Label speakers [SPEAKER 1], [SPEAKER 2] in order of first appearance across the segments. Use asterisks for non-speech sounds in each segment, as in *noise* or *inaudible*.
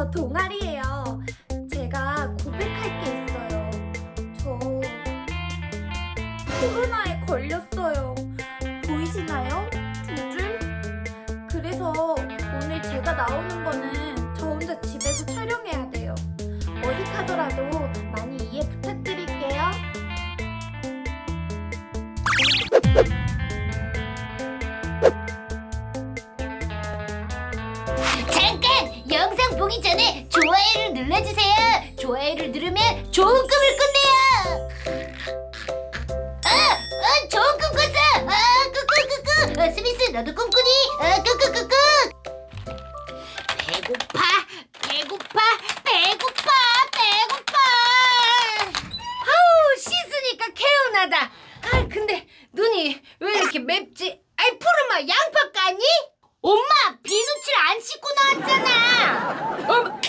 [SPEAKER 1] 저 동아리예요. 제가 고백할 게 있어요. 저 코로나에 걸렸어요. 보이시나요? 두 줄? 그래서 오늘 제가 나오는
[SPEAKER 2] 보기 전에 좋아요를 눌러주세요. 좋아요를 누르면 좋은 꿈을 꾼대요. 아, 아, 좋은 꿈 꿨어. 아, 꾸꾸꾸꾸. 아, 스미스 너도 꿈꾸니? 아, 꾸꾸꾸꾸. 배고파, 배고파, 배고파, 배고파. 아우 씻으니까 개운하다. 아 근데 눈이 왜 이렇게 맵지? 아이 푸르마 양파 까니? 엄마 비누칠 안 씻고 나왔잖아. 어,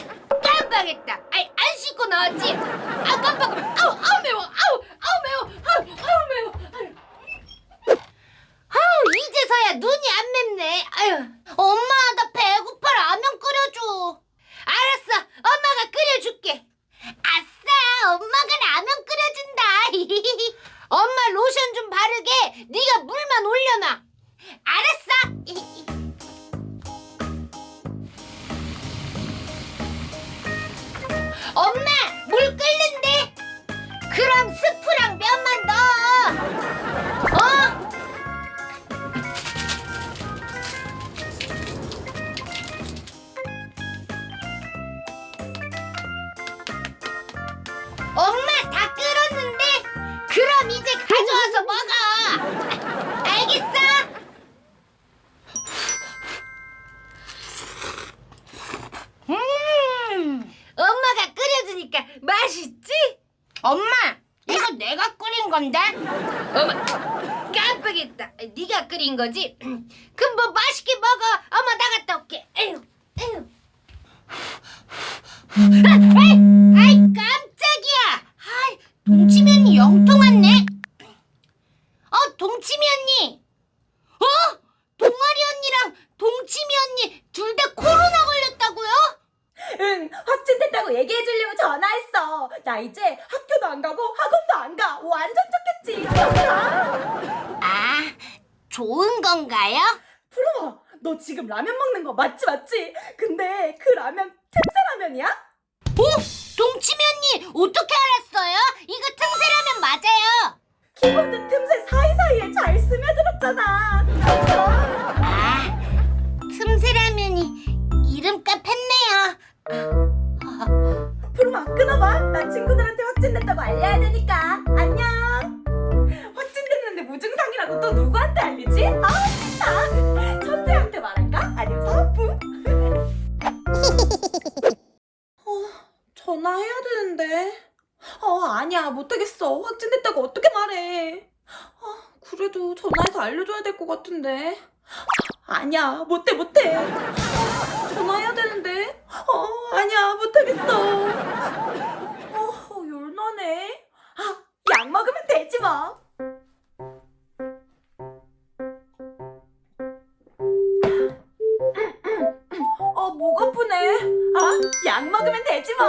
[SPEAKER 2] 깜빡했다. 아이 안 씻고 나왔지. 아 깜빡하면 아우 아우 매워 아우 아우 매워 아우 아우 매워. 아유. 아우 이제서야 눈이 안 맵 네. 아유 엄마 엄마, 이거 내가 끓인 건데? 어머, 깜빡했다. 네가 끓인 거지? *clears throat* 그럼 뭐 맛있게 먹어. 엄마 나갔다 올게. 에휴, 에휴. 아, 아이, 아이 깜짝이야. 아이, 동치면이 영통 왔네. 어, 동치미 언니. 어? 동아리 언니랑 동치미 언니 둘 다 코로나 걸렸다고요?
[SPEAKER 1] 응, 확진됐다고 얘기해 주려고 전화했어. 나 이제 학교도 안 가고 학원도 안 가. 완전 좋겠지. 야,
[SPEAKER 2] 아, 좋은 건가요?
[SPEAKER 1] 프로마, 너 지금 라면 먹는 거 맞지 맞지? 근데 그 라면 틈새 라면이야?
[SPEAKER 2] 어? 동치미 언니 어떻게 알았어요? 이거 틈새라면 맞아요.
[SPEAKER 1] 키보드 틈새 사이사이에 잘 스며들었잖아.
[SPEAKER 2] 아,
[SPEAKER 1] 어, 아니야. 못하겠어. 확진됐다고 어떻게 말해. 아, 그래도 전화해서 알려줘야 될 것 같은데. 아니야. 못해, 못해. 아, 전화해야 되는데. 어, 아니야. 못하겠어. 어, 열나네. 아, 약 먹으면 되지 뭐. 어, 목 아프네. 아, 약 먹으면 되지 뭐.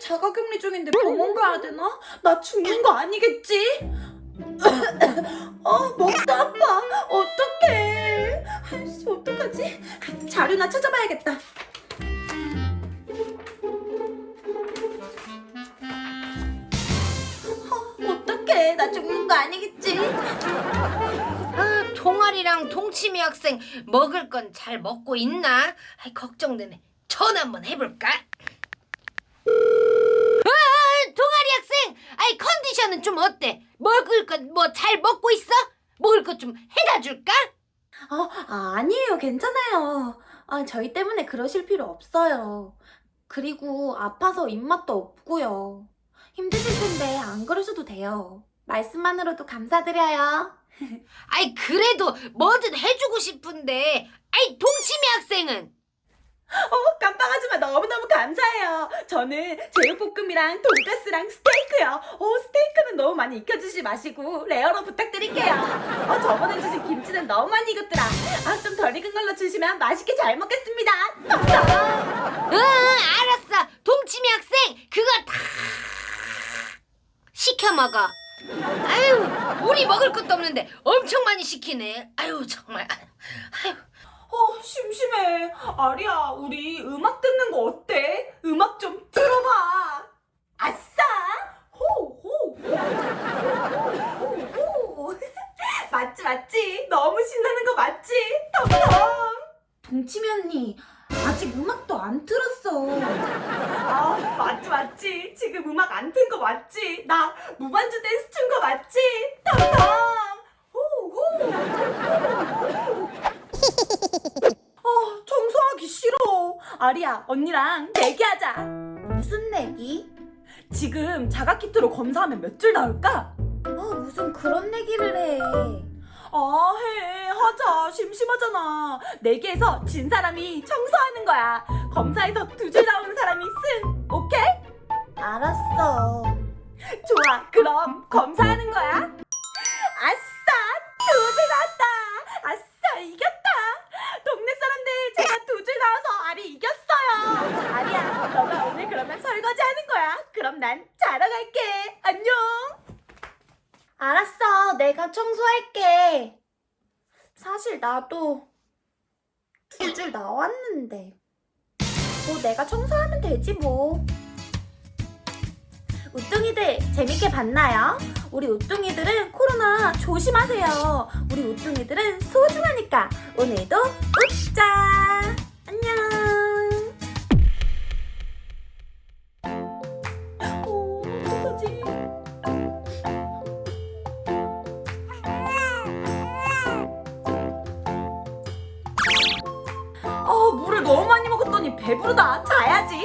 [SPEAKER 1] 자가격리 중인데 병원 가야 되나? 나 죽는 거 아니겠지? *laughs* 어, 목도 아파. 어떡해. 어떡하지? 자료나 찾아봐야겠다. 어, 어떡해. 나 죽는 거 아니겠지?
[SPEAKER 2] 아, 동아리랑 동치미 학생 먹을 건 잘 먹고 있나? 아이, 걱정되네. 전화 한번 해볼까? 아, 동아리 학생, 아이 좀 어때? 먹을 건뭐잘 먹고 있어? 먹을 것 좀 해다 줄까?
[SPEAKER 1] 어, 아, 아니에요. 괜찮아요. 아, 저희 때문에 그러실 필요 없어요. 그리고 아파서 입맛도 없고요. 힘드실 텐데 안 그러셔도 돼요. 말씀만으로도 감사드려요. *laughs*
[SPEAKER 2] 아이 그래도 뭐든 해주고 싶은데 아이 동치미 학생은
[SPEAKER 1] 어, 깜빡하지만 너무너무 감사해요. 저는 제육볶음이랑 돈가스랑 스테이크요. 어, 스테이크는 너무 많이 익혀주지 마시고 레어로 부탁드릴게요. 어, 저번에 주신 김치는 너무 많이 익었더라. 아, 좀 덜 익은 걸로 주시면 맛있게 잘 먹겠습니다.
[SPEAKER 2] 응 알았어 동치미 학생 그거 다 시켜 먹어 아유 우리 먹을 것도 없는데 엄청 많이 시키네 아유 정말 아유
[SPEAKER 1] 어, 심심해. 아리야, 우리 음악 듣는 거 어때? 음악 좀 틀어봐. 아싸! 호호! 호호호! *laughs* 맞지, 맞지? 너무 신나는 거 맞지? 텅텅! 동치미 언니, 아직 음악도 안 틀었어. 아, 맞지, 맞지? 지금 음악 안 튼 거 맞지? 나 무반주 댄스 춘 거 맞지? 텅텅! 호호! 어, 청소하기 싫어. 아리야, 언니랑 내기하자. 무슨 내기? 지금 자가 키트로 검사하면 몇 줄 나올까? 어, 무슨 그런 내기를 해. 아, 해. 하자. 심심하잖아. 내기에서 진 사람이 청소하는 거야. 검사에서 두 줄 나오는 사람이 승. 오케이? 알았어. 좋아. 그럼 검사하는 거야. 난 자러 갈게. 안녕. 알았어, 내가 청소할게. 사실 나도 두 줄 나왔는데. 뭐 내가 청소하면 되지 뭐. 우뚱이들 재밌게 봤나요? 우리 우뚱이들은 코로나 조심하세요. 우리 우뚱이들은 소중하니까 오늘도 웃자. 배부르다. 자야지.